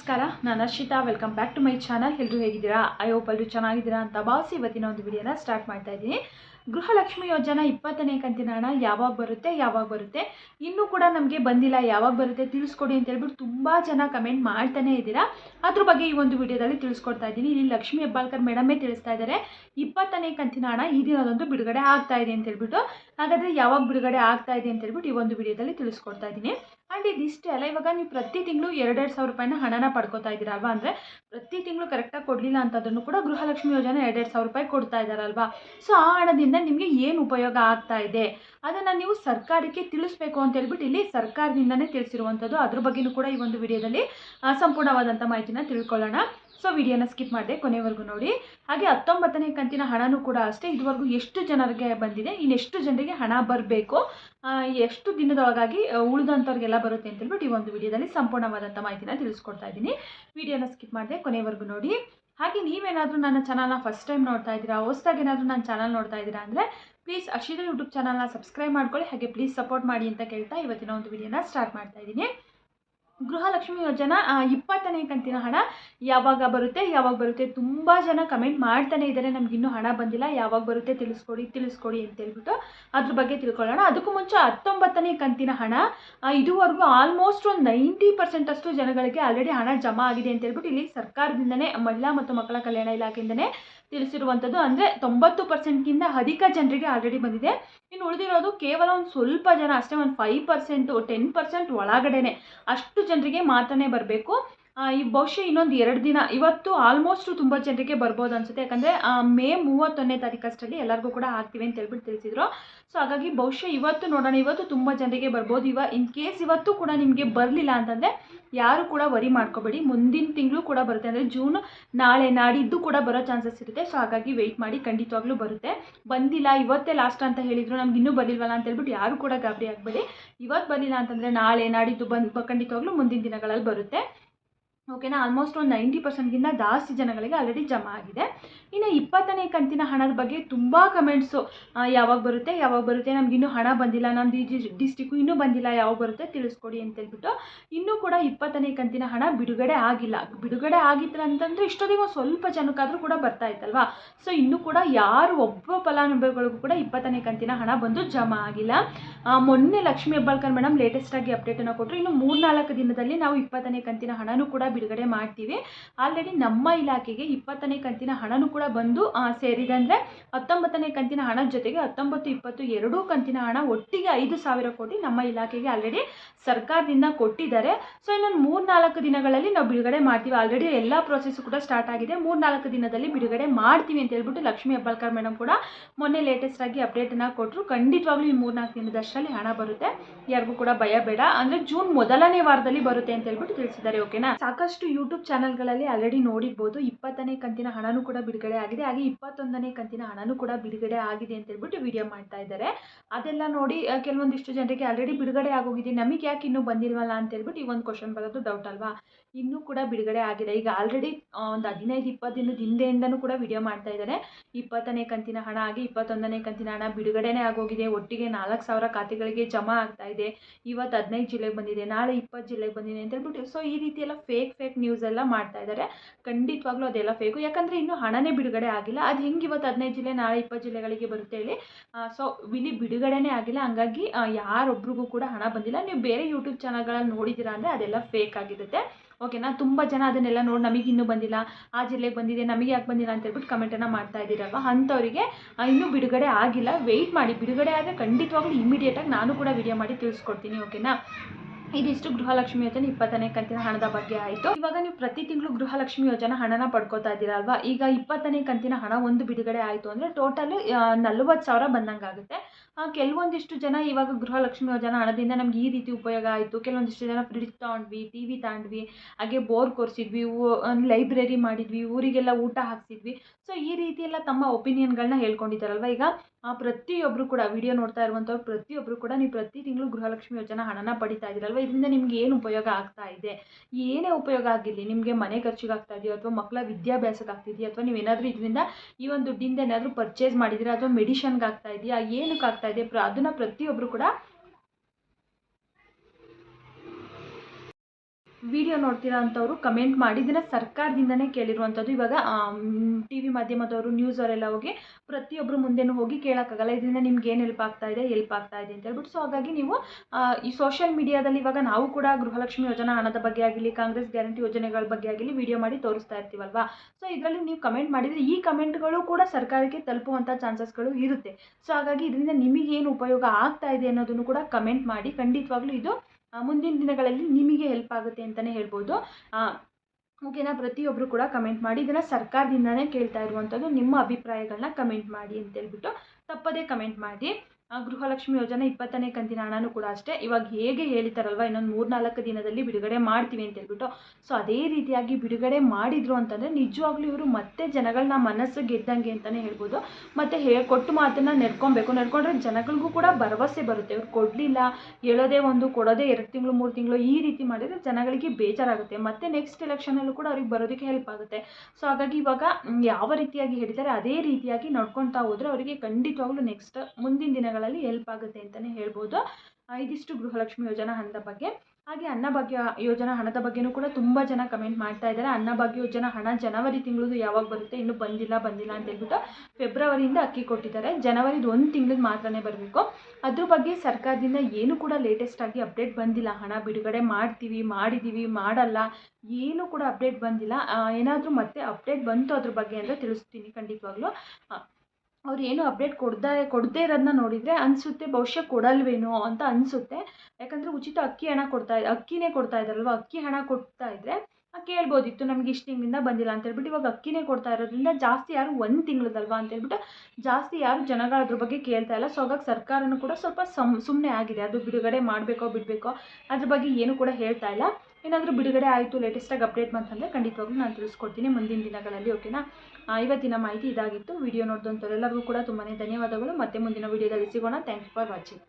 ನಮಸ್ಕಾರ, ನಾನು Arshita. Welcome back to my channel ಎಲ್ಲರೂ ಹೇಗಿದ್ದೀರಾ? ಐ ಹೋಪ್ ಎಲ್ಲರೂ ಚೆನ್ನಾಗಿದ್ದೀರಾ ಅಂತ ಭಾವಿಸಿ ಇವತ್ತಿನ ಒಂದು ವಿಡಿಯೋನ ಸ್ಟಾರ್ಟ್ ಮಾಡ್ತಾ ಇದ್ದೀನಿ. ಗೃಹಲಕ್ಷ್ಮಿ ಯೋಜನಾ ಇಪ್ಪತ್ತನೇ ಕಂತಿನ ಹಣ ಯಾವಾಗ ಬರುತ್ತೆ ಯಾವಾಗ ಬರುತ್ತೆ? ಇನ್ನೂ ಕೂಡ ನಮಗೆ ಬಂದಿಲ್ಲ, ಯಾವಾಗ ಬರುತ್ತೆ ತಿಳಿಸ್ಕೊಡಿ ಅಂತ ಹೇಳ್ಬಿಟ್ಟು ತುಂಬ ಜನ ಕಮೆಂಟ್ ಮಾಡ್ತಾನೆ ಇದ್ದೀರಾ. ಅದ್ರ ಬಗ್ಗೆ ಈ ಒಂದು ವಿಡಿಯೋದಲ್ಲಿ ತಿಳಿಸ್ಕೊಡ್ತಾ ಇದ್ದೀನಿ. ಇಲ್ಲಿ ಲಕ್ಷ್ಮಿ ಹೆಬ್ಬಾಳ್ಕರ್ ಮೇಡಮೇ ತಿಳಿಸ್ತಾ ಇದ್ದಾರೆ. ಇಪ್ಪತ್ತನೇ ಕಂತಿನ ಹಣ ಈ ದಿನದೊಂದು ಬಿಡುಗಡೆ ಆಗ್ತಾ ಇದೆ ಅಂತ ಹೇಳ್ಬಿಟ್ಟು. ಹಾಗಾದರೆ ಯಾವಾಗ ಬಿಡುಗಡೆ ಆಗ್ತಾ ಇದೆ ಅಂತ ಹೇಳ್ಬಿಟ್ಟು ಈ ಒಂದು ವಿಡಿಯೋದಲ್ಲಿ ತಿಳಿಸ್ಕೊಡ್ತಾ ಇದ್ದೀನಿ. ಆ್ಯಂಡ್ ಇದಿಷ್ಟೇ ಅಲ್ಲ, ಇವಾಗ ನೀವು ಪ್ರತಿ ತಿಂಗಳು ಎರಡೆರಡು ಸಾವಿರ ರೂಪಾಯಿನ ಹಣನ ಪಡ್ಕೊತಾ ಇದ್ದೀರಾ ಅಲ್ವಾ? ಅಂದರೆ ಪ್ರತಿ ತಿಂಗಳು ಕರೆಕ್ಟಾಗಿ ಕೊಡಲಿಲ್ಲ ಅಂತಂದ್ರೂ ಕೂಡ ಗೃಹಲಕ್ಷ್ಮಿ ಯೋಜನೆ ಎರಡೆರಡು ಸಾವಿರ ರೂಪಾಯಿ ಕೊಡ್ತಾ ಇದ್ದಾರಲ್ವಾ ಸೊ ಆ ಹಣದಿಂದ ನಿಮಗೆ ಏನು ಉಪಯೋಗ ಆಗ್ತಾ ಇದೆ? ಅದನ್ನು ನೀವು ಸರ್ಕಾರಕ್ಕೆ ತಿಳಿಸ್ಬೇಕು ಅಂತ ಹೇಳ್ಬಿಟ್ಟು ಇಲ್ಲಿ ಸರ್ಕಾರದಿಂದನೇ ತಿಳಿಸಿರುವಂಥದ್ದು. ಅದ್ರ ಬಗ್ಗೆನೂ ಕೂಡ ಈ ಒಂದು ವಿಡಿಯೋದಲ್ಲಿ ಸಂಪೂರ್ಣವಾದಂಥ ಮಾಹಿತಿನ ತಿಳ್ಕೊಳ್ಳೋಣ. ಸೊ ವಿಡಿಯೋನ ಸ್ಕಿಪ್ ಮಾಡಿದೆ, ಕೊನೆವರೆಗೂ ನೋಡಿ. ಹಾಗೆ ಹತ್ತೊಂಬತ್ತನೇ ಕಂತಿನ ಹಣನೂ ಕೂಡ ಅಷ್ಟೇ. ಇದುವರೆಗೂ ಎಷ್ಟು ಜನರಿಗೆ ಬಂದಿದೆ, ಇನ್ನೆಷ್ಟು ಜನರಿಗೆ ಹಣ ಬರಬೇಕು ಎಷ್ಟು ದಿನದೊಳಗಾಗಿ ಉಳಿದಂಥವ್ರಿಗೆಲ್ಲ ಬರುತ್ತೆ ಅಂತ ಹೇಳ್ಬಿಟ್ಟು ಈ ಒಂದು ವಿಡಿಯೋದಲ್ಲಿ ಸಂಪೂರ್ಣವಾದಂಥ ಮಾಹಿತಿನ ತಿಳಿಸ್ಕೊಡ್ತಾ ಇದ್ದೀನಿ. ವಿಡಿಯೋನ ಸ್ಕಿಪ್ ಮಾಡಿದೆ, ಕೊನೆವರೆಗೂ ನೋಡಿ. ಹಾಗೆ ನೀವೇನಾದರೂ ನನ್ನ ಚಾನಲ್ನ ಫಸ್ಟ್ ಟೈಮ್ ನೋಡ್ತಾ ಇದ್ದೀರಾ, ಹೊಸ್ದಾಗಿ ಏನಾದರೂ ನನ್ನ ಚಾನಲ್ ನೋಡ್ತಾ ಇದ್ದೀರಾ ಅಂದರೆ ಪ್ಲೀಸ್ ಅಕ್ಷಿತ ಯೂಟ್ಯೂಬ್ ಚಾನಲ್ನ ಸಬ್ಸ್ಕ್ರೈಬ್ ಮಾಡ್ಕೊಳ್ಳಿ. ಹಾಗೆ ಪ್ಲೀಸ್ ಸಪೋರ್ಟ್ ಮಾಡಿ ಅಂತ ಕೇಳ್ತಾ ಇವತ್ತಿನ ಒಂದು ವಿಡಿಯೋನ ಸ್ಟಾರ್ಟ್ ಮಾಡ್ತಾ ಇದ್ದೀನಿ. ಗೃಹಲಕ್ಷ್ಮಿ ಯೋಜನಾ ಇಪ್ಪತ್ತನೇ ಕಂತಿನ ಹಣ ಯಾವಾಗ ಬರುತ್ತೆ ಯಾವಾಗ ಬರುತ್ತೆ ತುಂಬ ಜನ ಕಮೆಂಟ್ ಮಾಡ್ತಾನೆ ಇದ್ದಾರೆ. ನಮಗಿನ್ನೂ ಹಣ ಬಂದಿಲ್ಲ, ಯಾವಾಗ ಬರುತ್ತೆ ತಿಳಿಸ್ಕೊಡಿ ತಿಳಿಸ್ಕೊಡಿ ಅಂತ ಹೇಳ್ಬಿಟ್ಟು ಅದ್ರ ಬಗ್ಗೆ ತಿಳ್ಕೊಳ್ಳೋಣ. ಅದಕ್ಕೂ ಮುಂಚೆ ಹತ್ತೊಂಬತ್ತನೇ ಕಂತಿನ ಹಣ ಇದುವರೆಗೂ ಆಲ್ಮೋಸ್ಟ್ ಒಂದು ನೈಂಟಿ ಪರ್ಸೆಂಟ್ ಅಷ್ಟು ಜನಗಳಿಗೆ ಆಲ್ರೆಡಿ ಹಣ ಜಮಾ ಆಗಿದೆ ಅಂತ ಹೇಳ್ಬಿಟ್ಟು ಇಲ್ಲಿ ಸರ್ಕಾರದಿಂದನೇ ಮಹಿಳಾ ಮತ್ತು ಮಕ್ಕಳ ಕಲ್ಯಾಣ ಇಲಾಖೆಯಿಂದನೇ ತಿಳಿಸಿರುವಂಥದ್ದು ಅಂದರೆ ತೊಂಬತ್ತು ಪರ್ಸೆಂಟ್ಗಿಂತ ಅಧಿಕ ಜನರಿಗೆ ಆಲ್ರೆಡಿ ಬಂದಿದೆ. ಇನ್ನು ಉಳಿದಿರೋದು ಕೇವಲ ಒಂದು ಸ್ವಲ್ಪ ಜನ, ಅಷ್ಟೇ ಒಂದು ಫೈವ್ ಪರ್ಸೆಂಟು ಟೆನ್ ಪರ್ಸೆಂಟ್ ಒಳಗಡೆನೆ ಅಷ್ಟು ಜನರಿಗೆ ಮಾತ್ರನೇ ಬರಬೇಕು. ಈ ಬಹುಶಃ ಇನ್ನೊಂದು ಎರಡು ದಿನ, ಇವತ್ತು ಆಲ್ಮೋಸ್ಟ್ ತುಂಬ ಜನರಿಗೆ ಬರ್ಬೋದು ಅನ್ಸುತ್ತೆ. ಯಾಕಂದರೆ ಮೇ ಮೂವತ್ತೊಂದನೇ ತಾರೀಕಷ್ಟರಲ್ಲಿ ಎಲ್ಲರಿಗೂ ಕೂಡ ಹಾಕ್ತೀವಿ ಅಂತ ಹೇಳ್ಬಿಟ್ಟು ತಿಳಿಸಿದ್ರು. ಸೊ ಹಾಗಾಗಿ ಬಹುಶಃ ಇವತ್ತು ನೋಡೋಣ, ಇವತ್ತು ತುಂಬ ಜನರಿಗೆ ಬರ್ಬೋದು. ಇವ ಇನ್ ಕೇಸ್ ಇವತ್ತು ಕೂಡ ನಿಮಗೆ ಬರಲಿಲ್ಲ ಅಂತಂದರೆ ಯಾರು ಕೂಡ ವರಿ ಮಾಡ್ಕೋಬೇಡಿ. ಮುಂದಿನ ತಿಂಗಳು ಕೂಡ ಬರುತ್ತೆ. ಅಂದರೆ ಜೂನ್ ನಾಳೆ ನಾಡಿದ್ದು ಕೂಡ ಬರೋ ಚಾನ್ಸಸ್ ಇರುತ್ತೆ. ಸೊ ಹಾಗಾಗಿ ವೆಯ್ಟ್ ಮಾಡಿ ಖಂಡಿತವಾಗ್ಲೂ ಬರುತ್ತೆ. ಬಂದಿಲ್ಲ, ಇವತ್ತೇ ಲಾಸ್ಟ್ ಅಂತ ಹೇಳಿದ್ರು, ನಮ್ಗೆ ಇನ್ನೂ ಬರಲಿಲ್ವಲ್ಲ ಅಂತ ಹೇಳ್ಬಿಟ್ಟು ಯಾರು ಕೂಡ ಗಾಬರಿ ಆಗಬೇಡಿ. ಇವತ್ತು ಬರಲಿಲ್ಲ ಅಂತಂದರೆ ನಾಳೆ ನಾಡಿದ್ದು ಬಂದು, ಖಂಡಿತವಾಗ್ಲೂ ಮುಂದಿನ ದಿನಗಳಲ್ಲಿ ಬರುತ್ತೆ. ಓಕೆನಾ ಆಲ್ಮೋಸ್ಟ್ ಒಂದು ನೈಂಟಿ ಪರ್ಸೆಂಟ್ಗಿಂತ ಜಾಸ್ತಿ ಜನಗಳಿಗೆ ಆಲ್ರೆಡಿ ಜಮಾ ಆಗಿದೆ. ಇನ್ನು ಇಪ್ಪತ್ತನೇ ಕಂತಿನ ಹಣದ ಬಗ್ಗೆ ತುಂಬ ಕಮೆಂಟ್ಸು ಯಾವಾಗ ಬರುತ್ತೆ ಯಾವಾಗ ಬರುತ್ತೆ, ನಮ್ಗೆ ಇನ್ನೂ ಹಣ ಬಂದಿಲ್ಲ ನಮ್ಮ ಡಿ ಡಿಸ್ಟಿಕ್ಕು ಇನ್ನೂ ಬಂದಿಲ್ಲ, ಯಾವಾಗ ಬರುತ್ತೆ ತಿಳಿಸ್ಕೊಡಿ ಅಂತ ಹೇಳ್ಬಿಟ್ಟು, ಇನ್ನೂ ಕೂಡ ಇಪ್ಪತ್ತನೇ ಕಂತಿನ ಹಣ ಬಿಡುಗಡೆ ಆಗಿಲ್ಲ. ಬಿಡುಗಡೆ ಆಗಿತ್ತು ಅಂತಂದರೆ ಇಷ್ಟೊತ್ತಿಗೆ ಒಂದು ಸ್ವಲ್ಪ ಜನಕ್ಕಾದರೂ ಕೂಡ ಬರ್ತಾ ಇತ್ತಲ್ವಾ? ಸೊ ಇನ್ನೂ ಕೂಡ ಯಾರು ಒಬ್ಬ ಫಲಾನುಭವಿಗಳಿಗೂ ಕೂಡ ಇಪ್ಪತ್ತನೇ ಕಂತಿನ ಹಣ ಬಂದು ಜಮಾ ಆಗಿಲ್ಲ. ಮೊನ್ನೆ ಲಕ್ಷ್ಮೀ ಹೆಬ್ಬಾಳ್ಕರ್ ಮೇಡಮ್ ಲೇಟೆಸ್ಟಾಗಿ ಅಪ್ಡೇಟನ್ನು ಕೊಟ್ಟರು ಇನ್ನು ಮೂರ್ನಾಲ್ಕು ದಿನದಲ್ಲಿ ನಾವು ಇಪ್ಪತ್ತನೇ ಕಂತಿನ ಹಣನೂ ಕೂಡ ಬಿಡುಗಡೆ ಮಾಡ್ತೀವಿ. ಆಲ್ರೆಡಿ ನಮ್ಮ ಇಲಾಖೆಗೆ ಇಪ್ಪತ್ತನೇ ಕಂತಿನ ಹಣನೂ ಕೂಡ ಬಂದು ಸೇರಿದೆ ಅಂದರೆ ಹತ್ತೊಂಬತ್ತನೇ ಕಂತಿನ ಹಣದ ಜೊತೆಗೆ ಹತ್ತೊಂಬತ್ತು, ಇಪ್ಪತ್ತು ಎರಡೂ ಕಂತಿನ ಹಣ ಒಟ್ಟಿಗೆ ಐದು ಸಾವಿರ ಕೋಟಿ ನಮ್ಮ ಇಲಾಖೆಗೆ ಆಲ್ರೆಡಿ ಸರ್ಕಾರದಿಂದ ಕೊಟ್ಟಿದ್ದಾರೆ. ಸೊ ಇನ್ನೊಂದು ಮೂರ್ನಾಲ್ಕು ದಿನಗಳಲ್ಲಿ ನಾವು ಬಿಡುಗಡೆ ಮಾಡ್ತೀವಿ. ಆಲ್ರೆಡಿ ಎಲ್ಲ ಪ್ರೊಸೆಸ್ ಕೂಡ ಸ್ಟಾರ್ಟ್ ಆಗಿದೆ. ಮೂರ್ನಾಲ್ಕು ದಿನದಲ್ಲಿ ಬಿಡುಗಡೆ ಮಾಡ್ತೀವಿ ಅಂತ ಹೇಳ್ಬಿಟ್ಟು ಲಕ್ಷ್ಮೀ ಹೆಬ್ಬಾಳ್ಕರ್ ಮೇಡಮ್ ಕೂಡ ಮೊನ್ನೆ ಲೇಟೆಸ್ಟ್ ಆಗಿ ಅಪ್ಡೇಟನ್ನು ಕೊಟ್ಟರು ಖಂಡಿತವಾಗ್ಲೂ ಈ ಮೂರ್ನಾಲ್ಕು ದಿನದಷ್ಟರಲ್ಲಿ ಹಣ ಬರುತ್ತೆ. ಯಾರಿಗೂ ಕೂಡ ಭಯ ಬೇಡ. ಅಂದರೆ ಜೂನ್ ಮೊದಲನೇ ವಾರದಲ್ಲಿ ಬರುತ್ತೆ ಅಂತ ಹೇಳ್ಬಿಟ್ಟು ತಿಳಿಸಿದ್ದಾರೆ. ಓಕೆನಾ ಸಾಕಷ್ಟು ಯೂಟ್ಯೂಬ್ ಚಾನಲ್ಗಳಲ್ಲಿ ಆಲ್ರೆಡಿ ನೋಡಿರ್ಬೋದು. ಇಪ್ಪತ್ತನೇ ಕಂತಿನ ಹಣನೂ ಕೂಡ ಬಿಡುಗಡೆ ಆಗಿದೆ. ಹಾಗೆ ಇಪ್ಪತ್ತೊಂದನೇ ಕಂತಿನ ಹಣನೂ ಕೂಡ ಬಿಡುಗಡೆ ಆಗಿದೆ ಅಂತ ಹೇಳ್ಬಿಟ್ಟು ವಿಡಿಯೋ ಮಾಡ್ತಾ ಇದ್ದಾರೆ. ಅದೆಲ್ಲ ನೋಡಿ ಕೆಲವೊಂದಿಷ್ಟು ಜನರಿಗೆ ಆಲ್ರೆಡಿ ಬಿಡುಗಡೆ ಆಗೋಗಿದೆ. ನಮಗೆ ಯಾಕೆ ಇನ್ನೂ ಬಂದಿಲ್ವಲ್ಲ ಅಂತ ಹೇಳ್ಬಿಟ್ಟು ಈ ಒಂದು ಕ್ವಶನ್ ಬರೋದು ಡೌಟ್ ಅಲ್ವಾ? ಇನ್ನೂ ಕೂಡ ಬಿಡುಗಡೆ ಆಗಿದೆ. ಈಗ ಆಲ್ರೆಡಿ ಒಂದು ಹದಿನೈದು, ಇಪ್ಪತ್ತು ದಿನದ ಹಿಂದೆಯಿಂದನೂ ಕೂಡ ವಿಡಿಯೋ ಮಾಡ್ತಾ ಇದ್ದಾರೆ. ಇಪ್ಪತ್ತನೇ ಕಂತಿನ ಹಣ ಆಗಿ ಇಪ್ಪತ್ತೊಂದನೇ ಕಂತಿನ ಹಣ ಬಿಡುಗಡೆನೇ ಆಗೋಗಿದೆ. ಒಟ್ಟಿಗೆ ನಾಲ್ಕು ಸಾವಿರ ಖಾತೆಗಳಿಗೆ ಜಮಾ ಆಗ್ತಾ ಇದೆ. ಇವತ್ತು ಹದಿನೈದು ಜಿಲ್ಲೆಗೆ ಬಂದಿದೆ. ನಾಳೆ ಇಪ್ಪತ್ತು ಜಿಲ್ಲೆಗೆ ಬಂದಿದೆ ಅಂತ ಹೇಳ್ಬಿಟ್ಟು. ಸೊ ಈ ರೀತಿ ಎಲ್ಲ ಫೇಕ್ ಫೇಕ್ ನ್ಯೂಸ್ ಎಲ್ಲ ಮಾಡ್ತಾ ಇದ್ದಾರೆ ಖಂಡಿತವಾಗ್ಲೂ ಅದೆಲ್ಲ ಫೇಕು ಯಾಕಂದರೆ ಇನ್ನೂ ಹಣನೇ ಬಿಡುಗಡೆ ಆಗಿಲ್ಲ. ಅದು ಹೆಂಗೆ ಇವತ್ತು ಹದಿನೈದು ಜಿಲ್ಲೆ, ನಾಳೆ ಇಪ್ಪತ್ತು ಜಿಲ್ಲೆಗಳಿಗೆ ಬರುತ್ತೆ ಹೇಳಿ. ಸೊ ಇಲ್ಲಿ ಬಿಡುಗಡೆನೇ ಆಗಿಲ್ಲ. ಹಂಗಾಗಿ ಯಾರೊಬ್ರಿಗೂ ಕೂಡ ಹಣ ಬಂದಿಲ್ಲ. ನೀವು ಬೇರೆ ಯೂಟ್ಯೂಬ್ ಚಾನಲ್ಗಳಲ್ಲಿ ನೋಡಿದ್ದೀರಾ ಅಂದರೆ ಅದೆಲ್ಲ ಫೇಕ್ ಆಗಿರುತ್ತೆ. ಓಕೆನಾ ತುಂಬ ಜನ ಅದನ್ನೆಲ್ಲ ನೋಡಿ ನಮಗೆ ಇನ್ನೂ ಬಂದಿಲ್ಲ. ಆ ಜಿಲ್ಲೆಗೆ ಬಂದಿದೆ, ನಮಗೆ ಯಾಕೆ ಬಂದಿಲ್ಲ ಅಂತ ಹೇಳ್ಬಿಟ್ಟು ಕಮೆಂಟನ್ನು ಮಾಡ್ತಾ ಇದ್ದೀರಲ್ವ? ಅಂಥವರಿಗೆ ಇನ್ನೂ ಬಿಡುಗಡೆ ಆಗಿಲ್ಲ. ವೆಯ್ಟ್ ಮಾಡಿ. ಬಿಡುಗಡೆ ಆದರೆ ಖಂಡಿತವಾಗ್ಲೂ ಇಮಿಡಿಯೇಟಾಗಿ ನಾನು ಕೂಡ ವಿಡಿಯೋ ಮಾಡಿ ತಿಳಿಸ್ಕೊಡ್ತೀನಿ. ಓಕೆನಾ ಇದಿಷ್ಟು ಗೃಹಲಕ್ಷ್ಮಿ ಯೋಜನೆ ಇಪ್ಪತ್ತನೇ ಕಂತಿನ ಹಣದ ಬಗ್ಗೆ ಆಯಿತು. ಇವಾಗ ನೀವು ಪ್ರತಿ ತಿಂಗಳು ಗೃಹಲಕ್ಷ್ಮಿ ಯೋಜನೆ ಹಣನ ಪಡ್ಕೋತಾ ಇದ್ದೀರಾ ಅಲ್ವಾ? ಈಗ ಇಪ್ಪತ್ತನೇ ಕಂತಿನ ಹಣ ಒಂದು ಬಿಡುಗಡೆ ಆಯಿತು ಅಂದರೆ ಟೋಟಲ್ ನಲ್ವತ್ತು ಸಾವಿರ ಬಂದಂಗಾಗುತ್ತೆ ಕೆಲವೊಂದಿಷ್ಟು ಜನ ಇವಾಗ ಗೃಹಲಕ್ಷ್ಮಿ ಯೋಜನೆ ಹಣದಿಂದ ನಮ್ಗೆ ಈ ರೀತಿ ಉಪಯೋಗ ಆಯಿತು. ಕೆಲವೊಂದಿಷ್ಟು ಜನ ಫ್ರಿಡ್ಜ್ ತಗೊಂಡ್ವಿ ಟಿ ವಿ ತಗೊಂಡ್ವಿ ಹಾಗೆ ಬೋರ್ ಕೊರ್ಸಿದ್ವಿ ಲೈಬ್ರರಿ ಮಾಡಿದ್ವಿ, ಊರಿಗೆಲ್ಲ ಊಟ ಹಾಕ್ಸಿದ್ವಿ. ಸೊ ಈ ರೀತಿ ಎಲ್ಲ ತಮ್ಮ ಒಪಿನಿಯನ್ಗಳನ್ನ ಹೇಳ್ಕೊಂಡಿದ್ದಾರಲ್ವ ಈಗ? ಪ್ರತಿಯೊಬ್ಬರು ಕೂಡ ವಿಡಿಯೋ ನೋಡ್ತಾ ಇರುವಂಥವ್ರು ಪ್ರತಿಯೊಬ್ಬರು ಕೂಡ ನೀವು ಪ್ರತಿ ತಿಂಗಳು ಗೃಹಲಕ್ಷ್ಮಿ ಯೋಜನಾ ಹಣನ ಪಡಿತಾ ಇದ್ದೀರಲ್ವ? ಇದರಿಂದ ನಿಮ್ಗೆ ಏನು ಉಪಯೋಗ ಆಗ್ತಾ ಇದೆ? ಏನೇ ಉಪಯೋಗ ಆಗಿರಲಿ ನಿಮಗೆ ಮನೆ ಖರ್ಚಿಗೆ ಆಗ್ತಾ ಇದೆಯೋ ಅಥವಾ ಮಕ್ಕಳ ವಿದ್ಯಾಭ್ಯಾಸಕ್ಕೆ ಆಗ್ತಿದೆಯಾ ಅಥವಾ ನೀವೇನಾದರೂ ಇದರಿಂದ ಈ ಒಂದು ದುಡ್ಡಿಂದ ಏನಾದರೂ ಪರ್ಚೇಸ್ ಮಾಡಿದ್ದೀರಾ ಅಥವಾ ಮೆಡಿಷನ್ಗೆ ಆಗ್ತಾ ಇದೆಯಾ? ಏನಕ್ಕೆ ಆಗ್ತಾ ಇದೆ? ಪ್ರ ಅದನ್ನು ಪ್ರತಿಯೊಬ್ಬರು ಕೂಡ ವಿಡಿಯೋ ನೋಡ್ತೀರಾ ಅಂಥವ್ರು ಕಮೆಂಟ್ ಮಾಡಿ. ಇದನ್ನು ಸರ್ಕಾರದಿಂದನೇ ಕೇಳಿರುವಂಥದ್ದು. ಇವಾಗ ಟಿ ವಿ ಮಾಧ್ಯಮದವರು ನ್ಯೂಸ್ ಅವರೆಲ್ಲ ಹೋಗಿ ಪ್ರತಿಯೊಬ್ಬರು ಮುಂದೆನೂ ಹೋಗಿ ಕೇಳೋಕ್ಕಾಗಲ್ಲ. ಇದರಿಂದ ನಿಮ್ಗೆ ಏನು ಹೆಲ್ಪ್ ಆಗ್ತಾ ಇದೆ ಹೆಲ್ಪ್ ಆಗ್ತಾ ಇದೆ ಅಂತ ಹೇಳ್ಬಿಟ್ಟು. ಸೊ ಹಾಗಾಗಿ ನೀವು ಈ ಸೋಷಿಯಲ್ ಮೀಡಿಯಾದಲ್ಲಿ ಇವಾಗ ನಾವು ಕೂಡ ಗೃಹಲಕ್ಷ್ಮಿ ಯೋಜನಾ ಹಣದ ಬಗ್ಗೆ ಆಗಿರಲಿ, ಕಾಂಗ್ರೆಸ್ ಗ್ಯಾರಂಟಿ ಯೋಜನೆಗಳ ಬಗ್ಗೆ ಆಗಿರಲಿ ವಿಡಿಯೋ ಮಾಡಿ ತೋರಿಸ್ತಾ ಇರ್ತೀವಲ್ವಾ? ಸೊ ಇದರಲ್ಲಿ ನೀವು ಕಮೆಂಟ್ ಮಾಡಿದರೆ ಈ ಕಮೆಂಟ್ಗಳು ಕೂಡ ಸರ್ಕಾರಕ್ಕೆ ತಲುಪುವಂಥ ಚಾನ್ಸಸ್ಗಳು ಇರುತ್ತೆ. ಸೊ ಹಾಗಾಗಿ ಇದರಿಂದ ನಿಮಗೇನು ಉಪಯೋಗ ಆಗ್ತಾ ಇದೆ ಅನ್ನೋದನ್ನು ಕೂಡ ಕಮೆಂಟ್ ಮಾಡಿ. ಖಂಡಿತವಾಗ್ಲೂ ಇದು ಮುಂದಿನ ದಿನಗಳಲ್ಲಿ ನಿಮಗೆ ಹೆಲ್ಪ್ ಆಗುತ್ತೆ ಅಂತಲೇ ಹೇಳ್ಬೋದು. ಓಕೆನಾ ಪ್ರತಿಯೊಬ್ಬರು ಕೂಡ ಕಮೆಂಟ್ ಮಾಡಿ, ಇದನ್ನು ಸರ್ಕಾರದಿಂದನೇ ಕೇಳ್ತಾ ಇರುವಂಥದ್ದು ನಿಮ್ಮ ಅಭಿಪ್ರಾಯಗಳನ್ನ ಕಮೆಂಟ್ ಮಾಡಿ ಅಂತೇಳ್ಬಿಟ್ಟು ತಪ್ಪದೇ ಕಮೆಂಟ್ ಮಾಡಿ. ಗೃಹಲಕ್ಷ್ಮಿ ಯೋಜನೆ ಇಪ್ಪತ್ತನೇ ಕಂತಿನ ಹಣನೂ ಕೂಡ ಅಷ್ಟೇ. ಇವಾಗ ಹೇಗೆ ಹೇಳಿತಾರಲ್ವ ಇನ್ನೊಂದು ಮೂರ್ನಾಲ್ಕು ದಿನದಲ್ಲಿ ಬಿಡುಗಡೆ ಮಾಡ್ತೀವಿ ಅಂತ ಹೇಳ್ಬಿಟ್ಟು. ಸೊ ಅದೇ ರೀತಿಯಾಗಿ ಬಿಡುಗಡೆ ಮಾಡಿದ್ರು ಅಂತಂದರೆ ನಿಜವಾಗ್ಲೂ ಇವರು ಮತ್ತೆ ಜನಗಳನ್ನ ಮನಸ್ಸು ಗೆದ್ದಂಗೆ ಅಂತಲೇ ಹೇಳ್ಬೋದು. ಮತ್ತು ಹೇ, ಕೊಟ್ಟು ಮಾತನ್ನು ನಡ್ಕೊಬೇಕು. ನಡ್ಕೊಂಡ್ರೆ ಜನಗಳಿಗೂ ಕೂಡ ಭರವಸೆ ಬರುತ್ತೆ. ಇವ್ರು ಕೊಡಲಿಲ್ಲ, ಹೇಳೋದೇ ಒಂದು, ಕೊಡೋದೇ ಎರಡು ತಿಂಗಳು, ಮೂರು ತಿಂಗಳು ಈ ರೀತಿ ಮಾಡಿದರೆ ಜನಗಳಿಗೆ ಬೇಜಾರಾಗುತ್ತೆ. ಮತ್ತೆ ನೆಕ್ಸ್ಟ್ ಎಲೆಕ್ಷನಲ್ಲೂ ಕೂಡ ಅವ್ರಿಗೆ ಬರೋದಕ್ಕೆ ಹೆಲ್ಪ್ ಆಗುತ್ತೆ. ಸೊ ಹಾಗಾಗಿ ಇವಾಗ ಯಾವ ರೀತಿಯಾಗಿ ಹೇಳಿದ್ದಾರೆ, ಅದೇ ರೀತಿಯಾಗಿ ನಡ್ಕೊತಾ ಹೋದರೆ ಅವರಿಗೆ ಖಂಡಿತವಾಗ್ಲೂ ನೆಕ್ಸ್ಟ್ ಮುಂದಿನ ದಿನಗಳಲ್ಲಿ ಹೆಲ್ಪ್ ಆಗುತ್ತೆ ಅಂತಲೇ ಹೇಳ್ಬೋದು. ಇದಿಷ್ಟು ಗೃಹಲಕ್ಷ್ಮಿ ಯೋಜನಾ ಹಣದ ಬಗ್ಗೆ. ಹಾಗೆ ಅನ್ನಭಾಗ್ಯ ಯೋಜನಾ ಹಣದ ಬಗ್ಗೆನೂ ಕೂಡ ತುಂಬ ಜನ ಕಮೆಂಟ್ ಮಾಡ್ತಾ ಇದ್ದಾರೆ. ಅನ್ನಭಾಗ್ಯ ಯೋಜನಾ ಹಣ ಜನವರಿ ತಿಂಗಳದು ಯಾವಾಗ ಬರುತ್ತೆ, ಇನ್ನೂ ಬಂದಿಲ್ಲ ಬಂದಿಲ್ಲ ಅಂತ ಹೇಳ್ಬಿಟ್ಟು ಫೆಬ್ರವರಿಯಿಂದ ಅಕ್ಕಿ ಕೊಟ್ಟಿದ್ದಾರೆ. ಜನವರಿದು ಒಂದು ತಿಂಗಳದ್ದು ಮಾತ್ರನೇ ಬರಬೇಕು. ಅದ್ರ ಬಗ್ಗೆ ಸರ್ಕಾರದಿಂದ ಏನು ಕೂಡ ಲೇಟೆಸ್ಟ್ ಆಗಿ ಅಪ್ಡೇಟ್ ಬಂದಿಲ್ಲ. ಹಣ ಬಿಡುಗಡೆ ಮಾಡ್ತೀವಿ ಮಾಡಿದ್ದೀವಿ ಮಾಡಲ್ಲ, ಏನೂ ಕೂಡ ಅಪ್ಡೇಟ್ ಬಂದಿಲ್ಲ. ಏನಾದರೂ ಮತ್ತೆ ಅಪ್ಡೇಟ್ ಬಂತು ಅದ್ರ ಬಗ್ಗೆ ಅಂದರೆ ತಿಳಿಸ್ತೀನಿ ಖಂಡಿತವಾಗ್ಲೂ. ಅವ್ರು ಏನು ಅಪ್ಡೇಟ್ ಕೊಡ್ದೇ ಕೊಡದೇ ಇರೋದನ್ನ ನೋಡಿದರೆ ಅನಿಸುತ್ತೆ ಬಹುಶಃ ಕೊಡಲ್ವೇನೋ ಅಂತ ಅನಿಸುತ್ತೆ. ಯಾಕಂದರೆ ಉಚಿತ ಅಕ್ಕಿ ಹಣ ಕೊಡ್ತಾ, ಅಕ್ಕಿನೇ ಕೊಡ್ತಾ ಇದ್ದಾರಲ್ವ? ಅಕ್ಕಿ ಹಣ ಕೊಡ್ತಾ ಇದ್ದರೆ ಕೇಳ್ಬೋದಿತ್ತು, ನಮಗೆ ಇಷ್ಟು ತಿಂಗಳಿಂದ ಬಂದಿಲ್ಲ ಅಂತ ಹೇಳ್ಬಿಟ್ಟು ಇವಾಗ ಅಕ್ಕಿನೇ ಕೊಡ್ತಾ ಇರೋದ್ರಿಂದ ಜಾಸ್ತಿ ಯಾರು ಒಂದು ತಿಂಗಳದಲ್ವಾ ಅಂತ ಹೇಳ್ಬಿಟ್ಟು ಜಾಸ್ತಿ ಯಾರು ಜನಗಳು ಅದ್ರ ಬಗ್ಗೆ ಕೇಳ್ತಾ ಇಲ್ಲ. ಸೊ ಹಾಗಾಗಿ ಸರ್ಕಾರನೂ ಕೂಡ ಸ್ವಲ್ಪ ಸಮ್ ಸುಮ್ಮನೆ ಆಗಿದೆ. ಅದು ಬಿಡುಗಡೆ ಮಾಡಬೇಕೋ, ಬಿಡಬೇಕೋ, ಅದ್ರ ಬಗ್ಗೆ ಏನು ಕೂಡ ಹೇಳ್ತಾ ಇಲ್ಲ. ಏನಾದರೂ ಬಿಡುಗಡೆ ಆಯಿತು ಲೇಟೆಸ್ಟಾಗಿ ಅಪ್ಡೇಟ್ ಬಂತಂದರೆ ಖಂಡಿತವಾಗ್ಲೂ ನಾನು ತಿಳಿಸ್ಕೊಡ್ತೀನಿ ಮುಂದಿನ ದಿನಗಳಲ್ಲಿ ಓಕೆನಾ ಇವತ್ತಿನ ಮಾಹಿತಿ ಇದಾಗಿತ್ತು. ವಿಡಿಯೋ ನೋಡಿದಂಥವ್ರೆಲ್ಲರಿಗೂ ಕೂಡ ತುಂಬಾ ಧನ್ಯವಾದಗಳು. ಮತ್ತೆ ಮುಂದಿನ ವಿಡಿಯೋದಲ್ಲಿ ಸಿಗೋಣ. Thank you for watching